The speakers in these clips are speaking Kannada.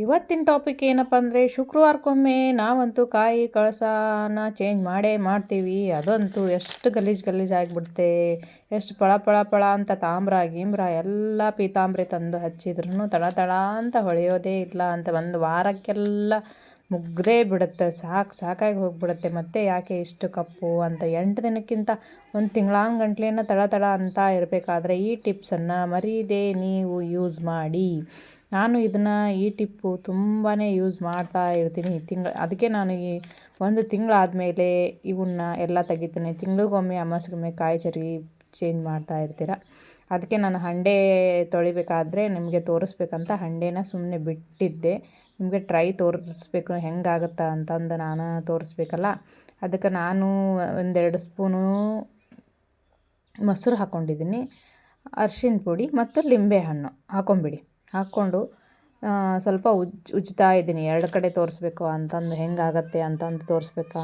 ಇವತ್ತಿನ ಟಾಪಿಕ್ ಏನಪ್ಪ ಅಂದರೆ, ಶುಕ್ರವಾರಕ್ಕೊಮ್ಮೆ ನಾವಂತೂ ಕಾಯಿ ಕಳಸನ ಚೇಂಜ್ ಮಾಡೇ ಮಾಡ್ತೀವಿ. ಅದಂತೂ ಎಷ್ಟು ಗಲೀಜು ಗಲೀಜು ಆಗಿಬಿಡುತ್ತೆ ಎಷ್ಟು ಪಳ ಪಳ ಪಳ ಅಂತ ತಾಮ್ರ, ಗೀಮ್ರ ಎಲ್ಲ ಪೀತಾಂಬ್ರಿ ತಂದು ಹಚ್ಚಿದ್ರೂ ತಳ ತಳ ಅಂತ ಹೊಳೆಯೋದೇ ಇಲ್ಲ ಅಂತ ಒಂದು ವಾರಕ್ಕೆಲ್ಲ ಮುಗ್ದೇ ಬಿಡುತ್ತೆ. ಸಾಕು ಸಾಕಾಗಿ ಹೋಗಿಬಿಡುತ್ತೆ. ಮತ್ತೆ ಯಾಕೆ ಇಷ್ಟು ಕಪ್ಪು ಅಂತ ಎಂಟು ದಿನಕ್ಕಿಂತ ಒಂದು ತಿಂಗಳಾನ ಗಂಟ್ಲೇನ ತಳ ತಳ ಅಂತ ಇರಬೇಕಾದ್ರೆ ಈ ಟಿಪ್ಸನ್ನು ಮರೀದೇ ನೀವು ಯೂಸ್ ಮಾಡಿ. ನಾನು ಇದನ್ನು ಈ ಟಿಪ್ಪು ತುಂಬಾ ಯೂಸ್ ಮಾಡ್ತಾ ಇರ್ತೀನಿ ತಿಂಗಳು, ಅದಕ್ಕೆ ನಾನು ಈ ಒಂದು ತಿಂಗಳಾದಮೇಲೆ ಇವನ್ನ ಎಲ್ಲ ತೆಗಿತೀನಿ. ತಿಂಗಳಿಗೊಮ್ಮೆ ಅಮಾವಾಸ್ಯೆಗೊಮ್ಮೆ ಕಾಯಿ ಚರಿ ಚೇಂಜ್ ಮಾಡ್ತಾ ಇರ್ತೀರ? ಅದಕ್ಕೆ ನಾನು ಹಂಡೆ ತೊಳಿಬೇಕಾದ್ರೆ ನಿಮಗೆ ತೋರಿಸ್ಬೇಕಂತ ಹಂಡೆನ ಸುಮ್ಮನೆ ಬಿಟ್ಟಿದ್ದೆ. ನಿಮಗೆ ಟ್ರೈ ತೋರಿಸ್ಬೇಕು, ಹೆಂಗಾಗುತ್ತಾ ಅಂತಂದು ನಾನು ತೋರಿಸ್ಬೇಕಲ್ಲ? ಅದಕ್ಕೆ ನಾನು ಒಂದೆರಡು ಸ್ಪೂನು ಮೊಸರು ಹಾಕ್ಕೊಂಡಿದ್ದೀನಿ ಅರ್ಶಿನ ಪುಡಿ ಮತ್ತು ಲಿಂಬೆಹಣ್ಣು ಹಾಕ್ಕೊಂಬಿಡಿ ಹಾಕ್ಕೊಂಡು ಸ್ವಲ್ಪ ಉಜ್ಜಿ ಉಜ್ತಾ ಇದ್ದೀನಿ. ಎರಡು ಕಡೆ ತೋರಿಸ್ಬೇಕು ಅಂತಂದು ಹೆಂಗಾಗತ್ತೆ ಅಂತಂದು ತೋರಿಸ್ಬೇಕಾ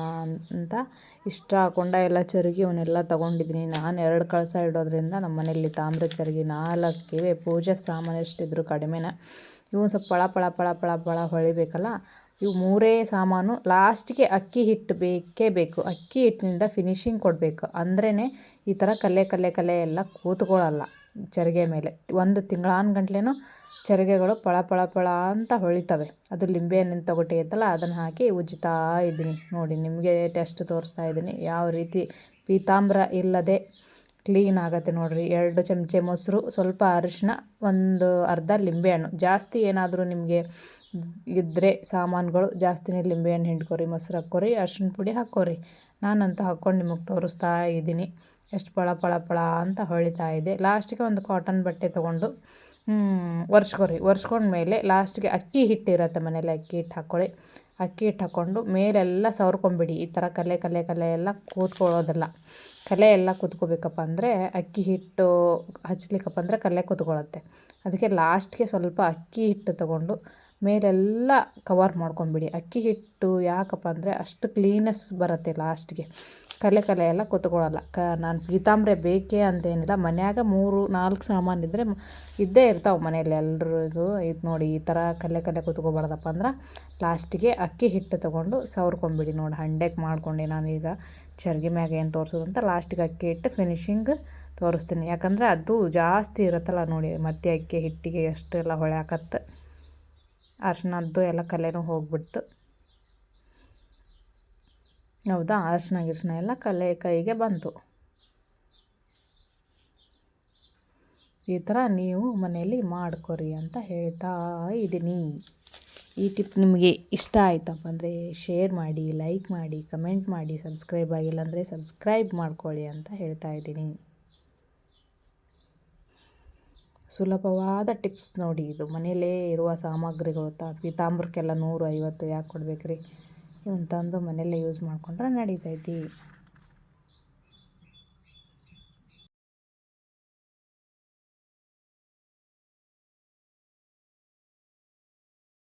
ಅಂತ ಇಷ್ಟ ಹಾಕೊಂಡ ಎಲ್ಲ ಚರಗಿ ಅವನ್ನೆಲ್ಲ ತೊಗೊಂಡಿದ್ದೀನಿ. ನಾನು ಎರಡು ಕಳಸ ಇಡೋದ್ರಿಂದ ನಮ್ಮ ಮನೆಯಲ್ಲಿ ತಾಮ್ರದ ಚರ್ಗಿ ನಾಲ್ಕಿವೆ. ಪೂಜೆ ಸಾಮಾನು ಎಷ್ಟಿದ್ರು ಕಡಿಮೆನೇ. ಇವು ಸ್ವಲ್ಪ ಪಳ ಪಳ ಪಳ ಪಳ ಪಳ ಹೊಳಿಬೇಕಲ್ಲ? ಇವು ಮೂರೇ ಸಾಮಾನು. ಲಾಸ್ಟಿಗೆ ಅಕ್ಕಿ ಹಿಟ್ಟು ಬೇಕೇ ಬೇಕು. ಅಕ್ಕಿ ಹಿಟ್ಟಿನಿಂದ ಫಿನಿಶಿಂಗ್ ಕೊಡಬೇಕು. ಅಂದ್ರೇ ಈ ಥರ ಕಲೆ ಕಲೆ ಕಲೆ ಎಲ್ಲ ಕೂತ್ಕೊಳ್ಳಲ್ಲ. ಚರಿಗೆ ಮೇಲೆ. ಒಂದು ತಿಂಗಳಾನ ಗಂಟ್ಲೆನೂ ಚರಿಗೆಗಳು ಪಳ ಪಳ ಪಳ ಅಂತ ಹೊಳಿತವೆ. ಅದು ಲಿಂಬೆ ಹಣ್ಣಿನ ತೊಗಟೆ ಇತ್ತಲ್ಲ ಅದನ್ನು ಹಾಕಿ ಉಜ್ಜುತ್ತಾ ಇದ್ದೀನಿ. ನೋಡಿ, ನಿಮಗೆ ಟೆಸ್ಟ್ ತೋರಿಸ್ತಾ ಇದ್ದೀನಿ. ಯಾವ ರೀತಿ ಪೀತಾಂಬ್ರ ಇಲ್ಲದೆ ಕ್ಲೀನ್ ಆಗುತ್ತೆ ನೋಡಿರಿ. ಎರಡು ಚಮಚೆ ಮೊಸರು, ಸ್ವಲ್ಪ ಅರಿಶಿನ ಒಂದು ಅರ್ಧ ಲಿಂಬೆಹಣ್ಣು ಜಾಸ್ತಿ ಏನಾದರೂ ನಿಮಗೆ ಇದ್ದರೆ ಸಾಮಾನುಗಳು ಜಾಸ್ತಿನೇ ಲಿಂಬೆಹಣ್ಣು ಹಿಂಡ್ಕೊರಿ, ಮೊಸರು ಹಾಕ್ಕೊರಿ, ಅರ್ಶಿಣ ಪುಡಿ ಹಾಕ್ಕೊರಿ. ನಾನಂತೂ ಹಾಕ್ಕೊಂಡು ನಿಮಗೆ ತೋರಿಸ್ತಾ ಇದ್ದೀನಿ. ಎಷ್ಟು ಪಳ ಪಳ ಪಳ ಅಂತ ಹೊಳಿತಾ ಇದೆ. ಲಾಸ್ಟಿಗೆ ಒಂದು ಕಾಟನ್ ಬಟ್ಟೆ ತೊಗೊಂಡು ಒರೆಸ್ಕೊರಿ. ಒರೆಸ್ಕೊಂಡ್ಮೇಲೆ ಲಾಸ್ಟಿಗೆ ಅಕ್ಕಿ ಹಿಟ್ಟಿರುತ್ತೆ ಮನೇಲಿ ಅಕ್ಕಿ ಹಿಟ್ಟು ಹಾಕ್ಕೊಳ್ಳಿ ಅಕ್ಕಿ ಹಿಟ್ಟು ಹಾಕ್ಕೊಂಡು ಮೇಲೆಲ್ಲ ಸವರ್ಕೊಂಬಿಡಿ. ಈ ಥರ ಕಲೆ ಕಲೆ ಕಲೆ ಎಲ್ಲ ಕೂತ್ಕೊಳ್ಳೋದಲ್ಲ. ಕಲೆ ಎಲ್ಲ ಕೂತ್ಕೋಬೇಕಪ್ಪ ಅಂದರೆ ಅಕ್ಕಿ ಹಿಟ್ಟು ಹಚ್ಲಿಕ್ಕಪ್ಪ ಅಂದರೆ ಕಲೆ ಕೂತ್ಕೊಳ್ಳುತ್ತೆ. ಅದಕ್ಕೆ ಲಾಸ್ಟ್ಗೆ ಸ್ವಲ್ಪ ಅಕ್ಕಿ ಹಿಟ್ಟು ತೊಗೊಂಡು ಮೇಲೆಲ್ಲ ಕವರ್ ಮಾಡ್ಕೊಂಡ್ಬಿಡಿ. ಅಕ್ಕಿ ಹಿಟ್ಟು ಯಾಕಪ್ಪ ಅಂದರೆ ಅಷ್ಟು ಕ್ಲೀನೆಸ್ ಬರುತ್ತೆ ಲಾಸ್ಟ್ಗೆ ಕಲೆ ಕಲೆ ಎಲ್ಲ ಕೂತ್ಕೊಳ್ಳಲ್ಲ. ಕ, ನಾನು ಪೀತಾಂಬ್ರೆ ಬೇಕೇ ಅಂತೇನಿಲ್ಲ. ಮನ್ಯಾಗ ಮೂರು, ನಾಲ್ಕು ಸಾಮಾನು ಇದ್ದರೆ ಇದ್ದೇ ಇರ್ತಾವೆ ಮನೇಲಿ ಎಲ್ರಿಗೂ ಇದು ನೋಡಿ ಈ ಥರ ಕಲೆ ಕಲೆ ಕೂತ್ಕೋಬಾರ್ದಪ್ಪ ಅಂದ್ರೆ ಲಾಸ್ಟಿಗೆ ಅಕ್ಕಿ ಹಿಟ್ಟು ತೊಗೊಂಡು ಸವರ್ಕೊಂಬಿಡಿ ನೋಡಿ. ಹಂಡೆಗೆ ಮಾಡ್ಕೊಂಡೆ ನಾನೀಗ ಚರ್ಗಿ ಮ್ಯಾಗ ಏನು ತೋರಿಸೋದಂತ ಲಾಸ್ಟಿಗೆ ಅಕ್ಕಿ ಹಿಟ್ಟು ಫಿನಿಶಿಂಗ್ ತೋರಿಸ್ತೀನಿ. ಯಾಕಂದರೆ ಅದು ಜಾಸ್ತಿ ಇರುತ್ತಲ್ಲ ನೋಡಿ, ಮತ್ತೆ ಅಕ್ಕಿ ಹಿಟ್ಟಿಗೆ ಎಷ್ಟೆಲ್ಲ ಹೊಳ್ಯಾಕತ್ತೆ ಅರ್ಶಿನದ್ದು ಎಲ್ಲ ಕಲೆನೂ ಹೋಗ್ಬಿಡ್ತು. ಹೌದಾ? ಅರ್ಶಿನ ಗಿರ್ಶಿನ ಎಲ್ಲ ಕಲೆ ಕೈಗೆ ಬಂತು. ಈ ಥರ ನೀವು ಮನೆಯಲ್ಲಿ ಮಾಡ್ಕೊರಿ ಅಂತ ಹೇಳ್ತಾ ಇದ್ದೀನಿ. ಈ ಟಿಪ್ ನಿಮಗೆ ಇಷ್ಟ ಆಯ್ತಪ್ಪ ಅಂದರೆ ಶೇರ್ ಮಾಡಿ, ಲೈಕ್ ಮಾಡಿ, ಕಮೆಂಟ್ ಮಾಡಿ, ಸಬ್ಸ್ಕ್ರೈಬ್ ಆಗಿಲ್ಲ ಅಂದರೆ ಸಬ್ಸ್ಕ್ರೈಬ್ ಮಾಡ್ಕೊಳ್ಳಿ ಅಂತ ಹೇಳ್ತಾ ಇದ್ದೀನಿ. ಸುಲಭವಾದ ಟಿಪ್ಸ್ ನೋಡಿ ಇದು. ಮನೆಯಲ್ಲೇ ಇರುವ ಸಾಮಗ್ರಿಗಳು ತಾ ಪೀತಾಂಬ್ರಕ್ಕೆಲ್ಲ ನೂರು ಐವತ್ತು ಯಾಕೆ ಕೊಡ್ಬೇಕು ರೀ ಇವನ್ನ ತಂದು ಮನೆಯಲ್ಲೇ ಯೂಸ್ ಮಾಡಿಕೊಂಡ್ರೆ ನಡೀತೈತಿ.